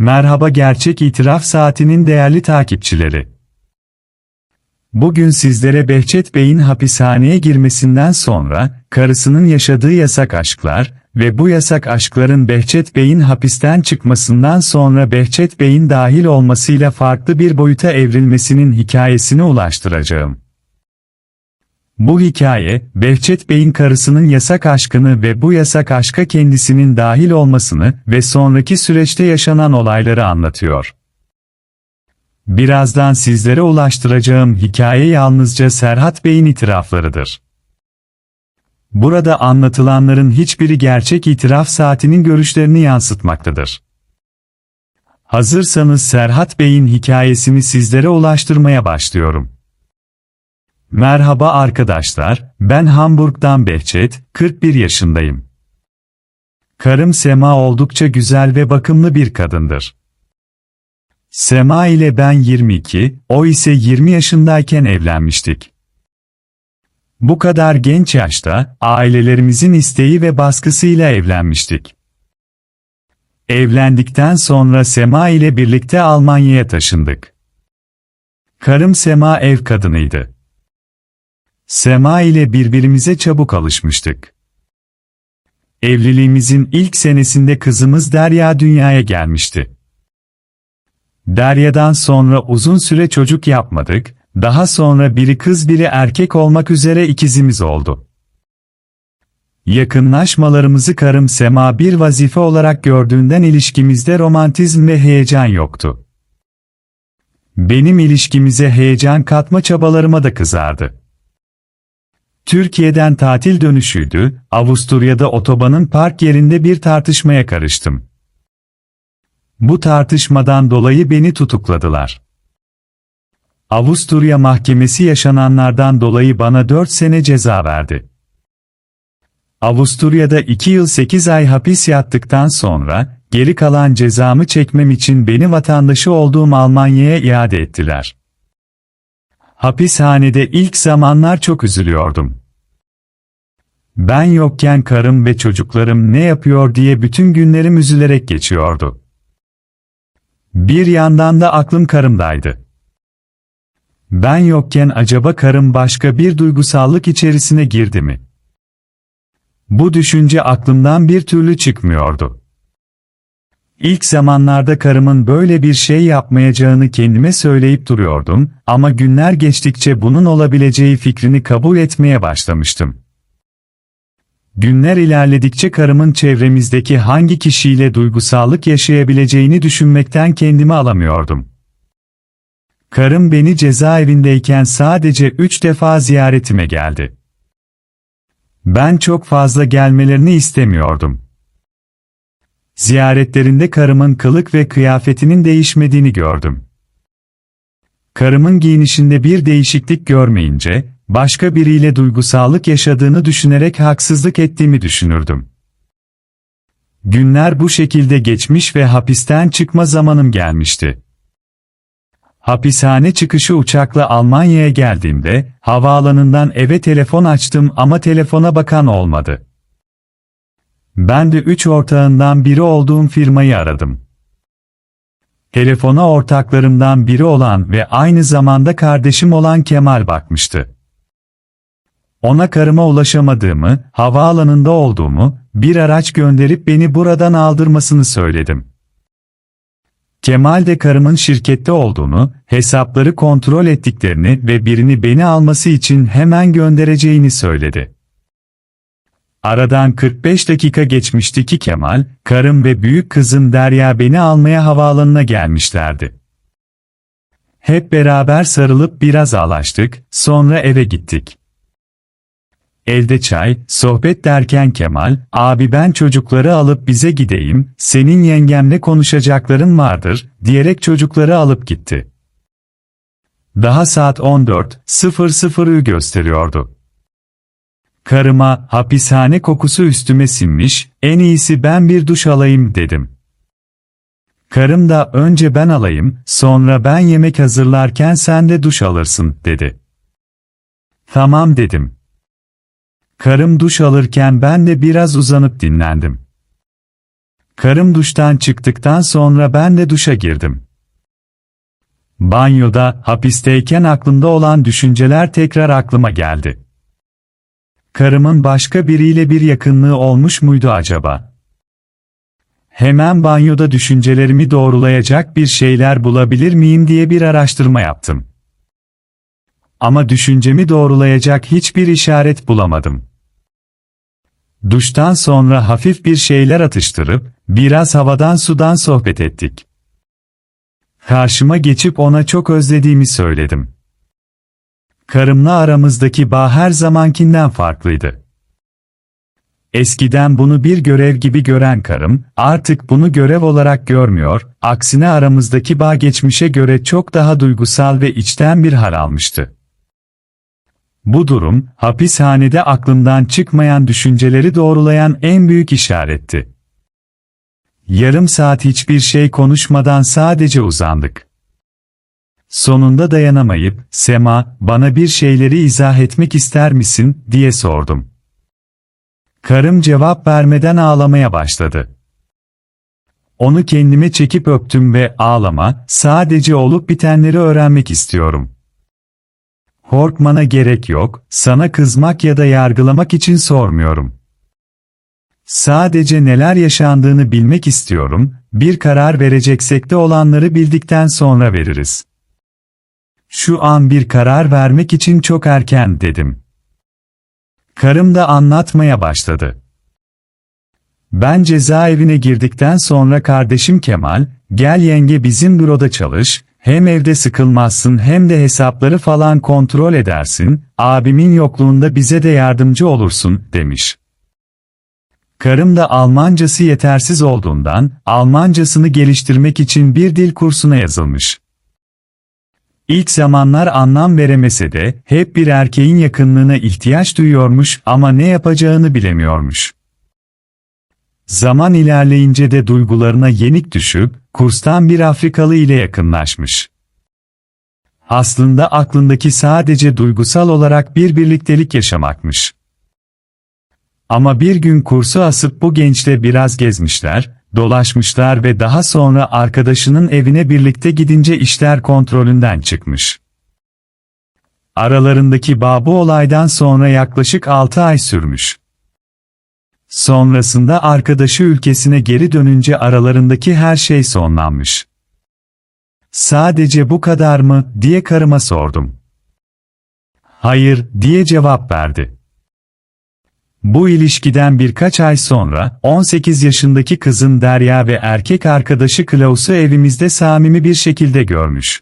Merhaba Gerçek İtiraf Saati'nin değerli takipçileri. Bugün sizlere Behçet Bey'in hapishaneye girmesinden sonra, karısının yaşadığı yasak aşklar ve bu yasak aşkların Behçet Bey'in hapisten çıkmasından sonra Behçet Bey'in dahil olmasıyla farklı bir boyuta evrilmesinin hikayesini ulaştıracağım. Bu hikaye, Behçet Bey'in karısının yasak aşkını ve bu yasak aşka kendisinin dahil olmasını ve sonraki süreçte yaşanan olayları anlatıyor. Birazdan sizlere ulaştıracağım hikaye yalnızca Serhat Bey'in itiraflarıdır. Burada anlatılanların hiçbiri gerçek itiraf saatinin görüşlerini yansıtmaktadır. Hazırsanız Serhat Bey'in hikayesini sizlere ulaştırmaya başlıyorum. Merhaba arkadaşlar, ben Hamburg'dan Behçet, 41 yaşındayım. Karım Sema oldukça güzel ve bakımlı bir kadındır. Sema ile ben 22, o ise 20 yaşındayken evlenmiştik. Bu kadar genç yaşta, ailelerimizin isteği ve baskısıyla evlenmiştik. Evlendikten sonra Sema ile birlikte Almanya'ya taşındık. Karım Sema ev kadınıydı. Sema ile birbirimize çabuk alışmıştık. Evliliğimizin ilk senesinde kızımız Derya dünyaya gelmişti. Derya'dan sonra uzun süre çocuk yapmadık, daha sonra biri kız biri erkek olmak üzere ikizimiz oldu. Yakınlaşmalarımızı karım Sema bir vazife olarak gördüğünden ilişkimizde romantizm ve heyecan yoktu. Benim ilişkimize heyecan katma çabalarıma da kızardı. Türkiye'den tatil dönüşüydü, Avusturya'da otobanın park yerinde bir tartışmaya karıştım. Bu tartışmadan dolayı beni tutukladılar. Avusturya mahkemesi yaşananlardan dolayı bana 4 sene ceza verdi. Avusturya'da 2 yıl 8 ay hapis yattıktan sonra, geri kalan cezamı çekmem için beni vatandaşı olduğum Almanya'ya iade ettiler. Hapishanede ilk zamanlar çok üzülüyordum. Ben yokken karım ve çocuklarım ne yapıyor diye bütün günlerim üzülerek geçiyordu. Bir yandan da aklım karımdaydı. Ben yokken acaba karım başka bir duygusallık içerisine girdi mi? Bu düşünce aklımdan bir türlü çıkmıyordu. İlk zamanlarda karımın böyle bir şey yapmayacağını kendime söyleyip duruyordum ama günler geçtikçe bunun olabileceği fikrini kabul etmeye başlamıştım. Günler ilerledikçe karımın çevremizdeki hangi kişiyle duygusallık yaşayabileceğini düşünmekten kendimi alamıyordum. Karım beni cezaevindeyken sadece üç defa ziyaretime geldi. Ben çok fazla gelmelerini istemiyordum. Ziyaretlerinde karımın kılık ve kıyafetinin değişmediğini gördüm. Karımın giyinişinde bir değişiklik görmeyince, başka biriyle duygusallık yaşadığını düşünerek haksızlık ettiğimi düşünürdüm. Günler bu şekilde geçmiş ve hapisten çıkma zamanım gelmişti. Hapishane çıkışı uçakla Almanya'ya geldiğimde, havaalanından eve telefon açtım ama telefona bakan olmadı. Ben de üç ortağından biri olduğum firmayı aradım. Telefona ortaklarımdan biri olan ve aynı zamanda kardeşim olan Kemal bakmıştı. Ona karıma ulaşamadığımı, havaalanında olduğumu, bir araç gönderip beni buradan aldırmasını söyledim. Kemal de karımın şirkette olduğunu, hesapları kontrol ettiklerini ve birini beni alması için hemen göndereceğini söyledi. Aradan 45 dakika geçmişti ki Kemal, karım ve büyük kızım Derya beni almaya havaalanına gelmişlerdi. Hep beraber sarılıp biraz ağlaştık, sonra eve gittik. Elde çay, sohbet derken Kemal, abi ben çocukları alıp bize gideyim, senin yengemle konuşacakların vardır, diyerek çocukları alıp gitti. Daha saat 14.00'ü gösteriyordu. Karıma, hapishane kokusu üstüme sinmiş, en iyisi ben bir duş alayım dedim. Karım da önce ben alayım, sonra ben yemek hazırlarken sen de duş alırsın, dedi. Tamam dedim. Karım duş alırken ben de biraz uzanıp dinlendim. Karım duştan çıktıktan sonra ben de duşa girdim. Banyoda, hapisteyken aklımda olan düşünceler tekrar aklıma geldi. Karımın başka biriyle bir yakınlığı olmuş muydu acaba? Hemen banyoda düşüncelerimi doğrulayacak bir şeyler bulabilir miyim diye bir araştırma yaptım. Ama düşüncemi doğrulayacak hiçbir işaret bulamadım. Duştan sonra hafif bir şeyler atıştırıp, biraz havadan sudan sohbet ettik. Karşıma geçip ona çok özlediğimi söyledim. Karımla aramızdaki bağ her zamankinden farklıydı. Eskiden bunu bir görev gibi gören karım, artık bunu görev olarak görmüyor, aksine aramızdaki bağ geçmişe göre çok daha duygusal ve içten bir hal almıştı. Bu durum, hapishanede aklımdan çıkmayan düşünceleri doğrulayan en büyük işaretti. Yarım saat hiçbir şey konuşmadan sadece uzandık. Sonunda dayanamayıp, Sema, bana bir şeyleri izah etmek ister misin, diye sordum. Karım cevap vermeden ağlamaya başladı. Onu kendime çekip öptüm ve ağlama, sadece olup bitenleri öğrenmek istiyorum. Korkmana gerek yok, sana kızmak ya da yargılamak için sormuyorum. Sadece neler yaşandığını bilmek istiyorum, bir karar vereceksek de olanları bildikten sonra veririz. Şu an bir karar vermek için çok erken dedim. Karım da anlatmaya başladı. Ben cezaevine girdikten sonra kardeşim Kemal, gel yenge bizim büroda çalış, hem evde sıkılmazsın hem de hesapları falan kontrol edersin, abimin yokluğunda bize de yardımcı olursun, demiş. Karım da Almancası yetersiz olduğundan, Almancasını geliştirmek için bir dil kursuna yazılmış. İlk zamanlar anlam veremese de, hep bir erkeğin yakınlığına ihtiyaç duyuyormuş ama ne yapacağını bilemiyormuş. Zaman ilerleyince de duygularına yenik düşüp, kurstan bir Afrikalı ile yakınlaşmış. Aslında aklındaki sadece duygusal olarak bir birliktelik yaşamakmış. Ama bir gün kursu asıp bu gençle biraz gezmişler, dolaşmışlar ve daha sonra arkadaşının evine birlikte gidince işler kontrolünden çıkmış. Aralarındaki bağ bu olaydan sonra yaklaşık 6 ay sürmüş. Sonrasında arkadaşı ülkesine geri dönünce aralarındaki her şey sonlanmış. Sadece bu kadar mı, diye karıma sordum. Hayır, diye cevap verdi. Bu ilişkiden birkaç ay sonra, 18 yaşındaki kızın Derya ve erkek arkadaşı Klaus'u evimizde samimi bir şekilde görmüş.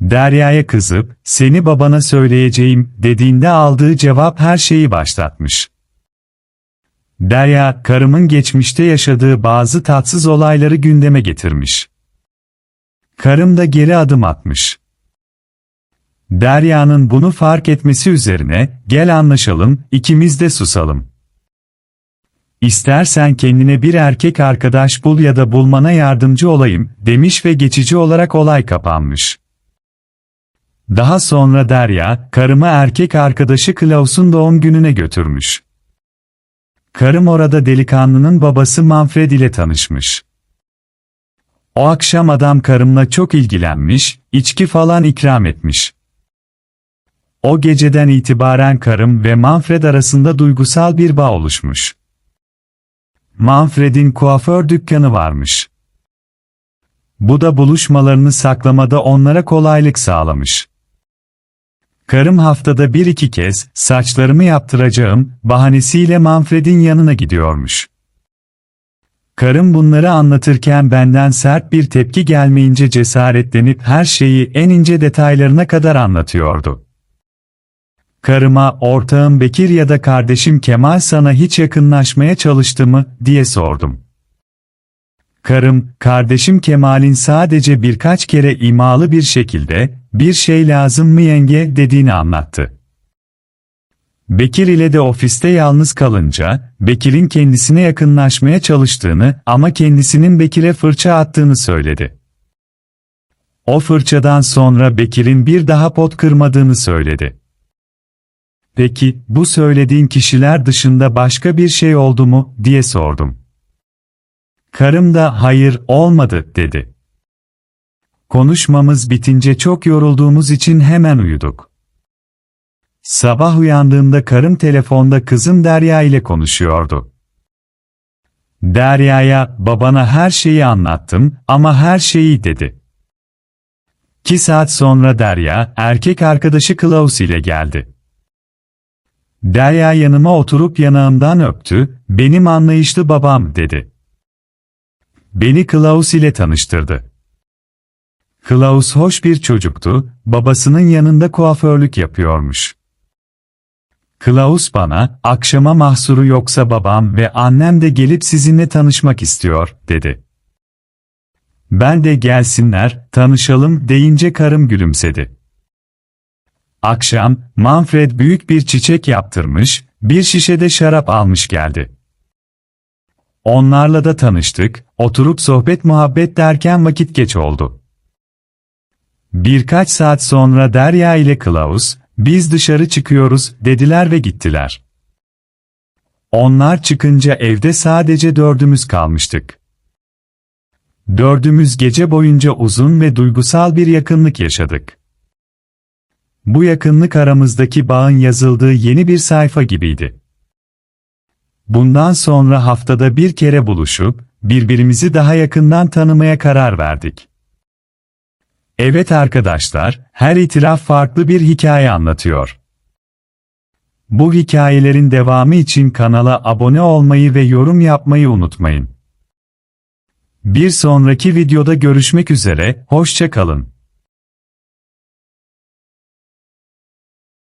Derya'ya kızıp, seni babana söyleyeceğim, dediğinde aldığı cevap her şeyi başlatmış. Derya, karımın geçmişte yaşadığı bazı tatsız olayları gündeme getirmiş. Karım da geri adım atmış. Derya'nın bunu fark etmesi üzerine, gel anlaşalım, ikimiz de susalım. İstersen kendine bir erkek arkadaş bul ya da bulmana yardımcı olayım, demiş ve geçici olarak olay kapanmış. Daha sonra Derya, karımı erkek arkadaşı Klaus'un doğum gününe götürmüş. Karım orada delikanlının babası Manfred ile tanışmış. O akşam adam karımla çok ilgilenmiş, içki falan ikram etmiş. O geceden itibaren karım ve Manfred arasında duygusal bir bağ oluşmuş. Manfred'in kuaför dükkanı varmış. Bu da buluşmalarını saklamada onlara kolaylık sağlamış. Karım haftada bir iki kez, saçlarımı yaptıracağım, bahanesiyle Manfred'in yanına gidiyormuş. Karım bunları anlatırken benden sert bir tepki gelmeyince cesaretlenip her şeyi en ince detaylarına kadar anlatıyordu. Karıma, ortağım Bekir ya da kardeşim Kemal sana hiç yakınlaşmaya çalıştı mı, diye sordum. Karım, kardeşim Kemal'in sadece birkaç kere imalı bir şekilde, bir şey lazım mı yenge, dediğini anlattı. Bekir ile de ofiste yalnız kalınca, Bekir'in kendisine yakınlaşmaya çalıştığını ama kendisinin Bekir'e fırça attığını söyledi. O fırçadan sonra Bekir'in bir daha pot kırmadığını söyledi. Peki, bu söylediğin kişiler dışında başka bir şey oldu mu, diye sordum. Karım da hayır olmadı dedi. Konuşmamız bitince çok yorulduğumuz için hemen uyuduk. Sabah uyandığımda karım telefonda kızım Derya ile konuşuyordu. Derya'ya babana her şeyi anlattım ama her şeyi dedi. İki saat sonra Derya, erkek arkadaşı Klaus ile geldi. Derya yanıma oturup yanağımdan öptü, benim anlayışlı babam dedi. Beni Klaus ile tanıştırdı. Klaus hoş bir çocuktu, babasının yanında kuaförlük yapıyormuş. Klaus bana, akşama mahsuru yoksa babam ve annem de gelip sizinle tanışmak istiyor, dedi. Ben de gelsinler, tanışalım deyince karım gülümsedi. Akşam, Manfred büyük bir çiçek yaptırmış, bir şişede şarap almış geldi. Onlarla da tanıştık, oturup sohbet muhabbet derken vakit geç oldu. Birkaç saat sonra Derya ile Klaus, biz dışarı çıkıyoruz dediler ve gittiler. Onlar çıkınca evde sadece dördümüz kalmıştık. Dördümüz gece boyunca uzun ve duygusal bir yakınlık yaşadık. Bu yakınlık aramızdaki bağın yazıldığı yeni bir sayfa gibiydi. Bundan sonra haftada bir kere buluşup, birbirimizi daha yakından tanımaya karar verdik. Evet arkadaşlar, her itiraf farklı bir hikaye anlatıyor. Bu hikayelerin devamı için kanala abone olmayı ve yorum yapmayı unutmayın. Bir sonraki videoda görüşmek üzere, hoşça kalın.